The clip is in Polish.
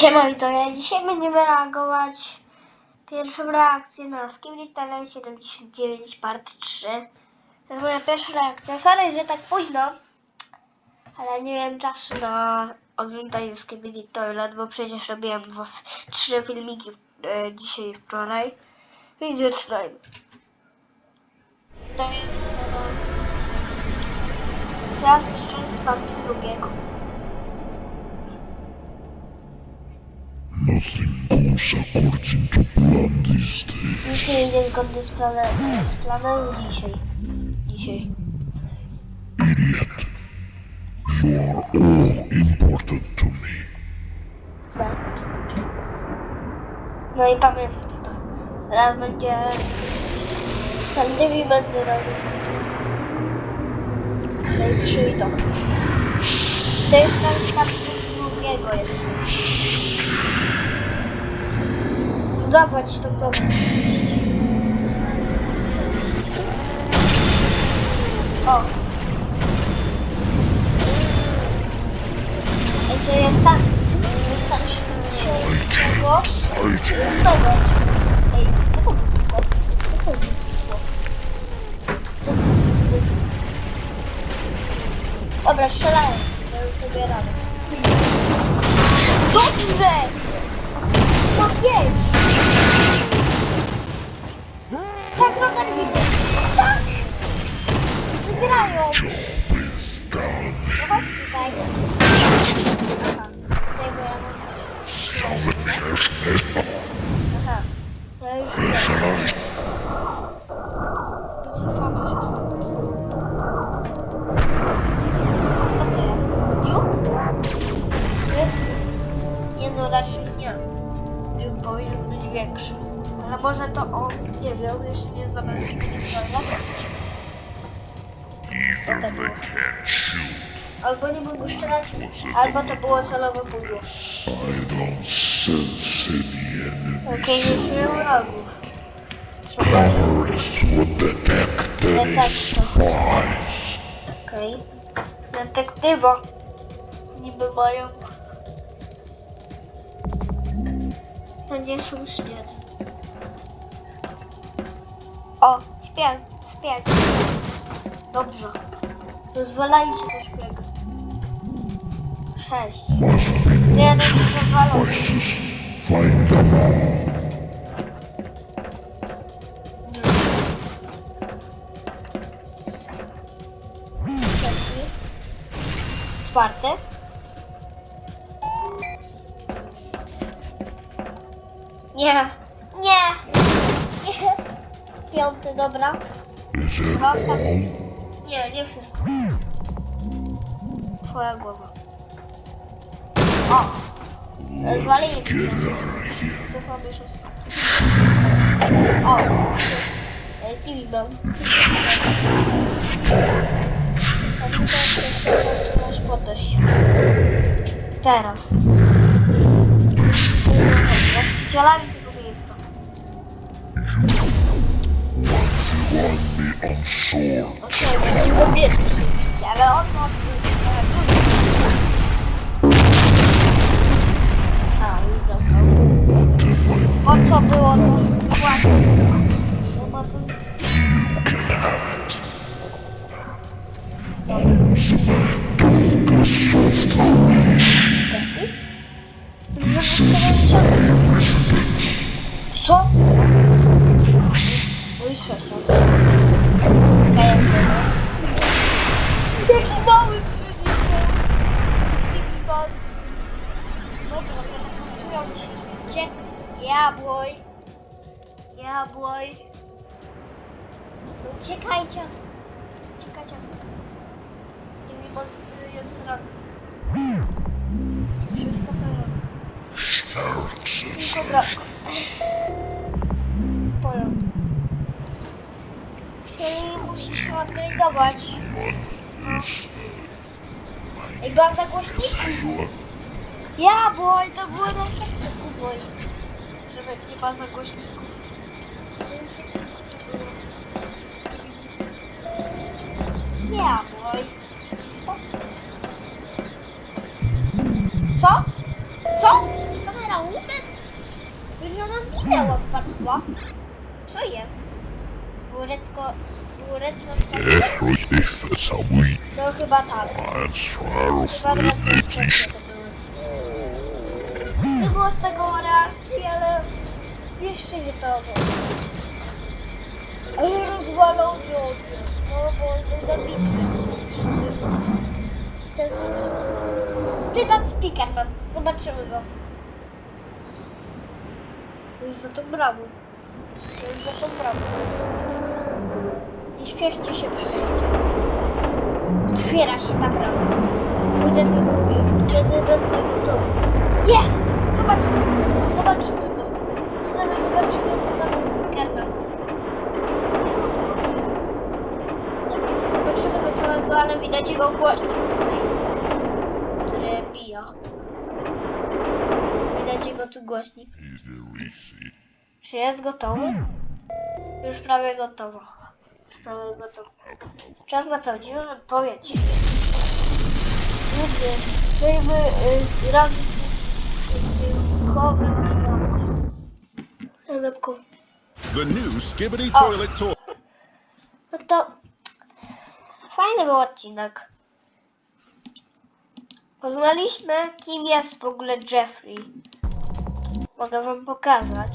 Siema widzowie, dzisiaj będziemy reagować pierwszą reakcję na Skibidi Talent 79 part 3. To jest moja pierwsza reakcja. Sorry, że tak późno, ale nie miałem czasu na oglądanie Skibidi Toilet, bo przecież robiłem trzy filmiki e, dzisiaj i wczoraj. Więc zaczynajmy. To jest teraz Raz z drugiego. Idzie zgodnie z planem, z planem dzisiaj. Dzisiaj. Idiot. You are all important to me. Tak. No i pamiętam to. Teraz będzie ten dymi będzie razem. No i przyjdą. To jest spadek drugiego jeszcze. Zobacz to to. O. Ej, to jest tak. Wystarczy się tego. Zobacz. Ej, co to było? Co to było? Co to było? Dobra, strzelają. Dają sobie radę. Dobrze! No pięć! Tak, rozerwimy. Tak! Wygrają! No chodź tutaj. Aha. Tutaj bo ja mam Aha. No już wiem. Wycofamy się stąd. Co to jest? Duke? Ty? Nie no, raczej nie. Duke powinien być większy. Ale może to on, nie wiem, jeszcze nie znam angielskiego Co to było? Albo nie mógł strzelać, albo to było celowe pudło. I don't sense any enemy. Okej, nie czuję wrogów. Trzeba... Is what detect any Detect. spies. Okej. Detektywa. Niby mają... To nie są śpiec. O, śpiew, śpiew. Dobrze. Pozwalajcie to śpiew. Sześć. No pozwalam. voices. Find them all. Czwarty. Nie. Piąty, dobra. Is it Dwa ostatnie. all? Nie, nie wszystko. Twoja głowa. O! Zwalili here. Cofamy się stąd. O! A tutaj jeszcze masz podejść. Teraz. Właścicielami tego miejsca. Want me on sword. Okej, okay, lubię się ale on ma trochę dużo. A, już dostał. Wanted my Po co było to płacić? No bo to... dog a Jabłoj. No Uciekajcie. Uciekajcie. Tymi jest ran. Wszystko at Dobra. Porządku. Czyli musisz upgrade'ować. Ej, głośniku. you Ja, bo to było na efekcie kuboj. Żeby ma za głośników. Ja, boj. Co? Co? Co? Kamera Lumen? Już ona zginęła, padła. Co jest? Buretko... Buretko... Ehroś nie chce całuj, No chyba tak. a szarów Chyba rybny drobne dziś. to były. Nie było z tego reakcji, ale jeszcze się to było. Rozwalony odniósł, no bo był dobitny. Ten Tytan Speakerman. Zobaczymy go. Jest za tą bramą. Jest za tą bramą. Nie śpieszcie się przyjdzie. Otwiera się ta brama. Pójdę tylko, kiedy będę gotowy. Jest! Zobaczymy go. Zobaczymy go. Sobie zobaczymy to tam Speakerman. Dobra, nie zobaczymy go całego, ale widać jego głośnik tutaj, który bija. Widać jego tu głośnik. Czy jest gotowy? Już prawie gotowo. Już prawie gotowo. Czas na prawdziwą odpowiedź. Przejmy y, razy kowym kanapką. Kanapką. The new Skibbity. Toilet Toy. No to fajny był odcinek. Poznaliśmy, kim jest w ogóle Jeffrey. Mogę wam pokazać.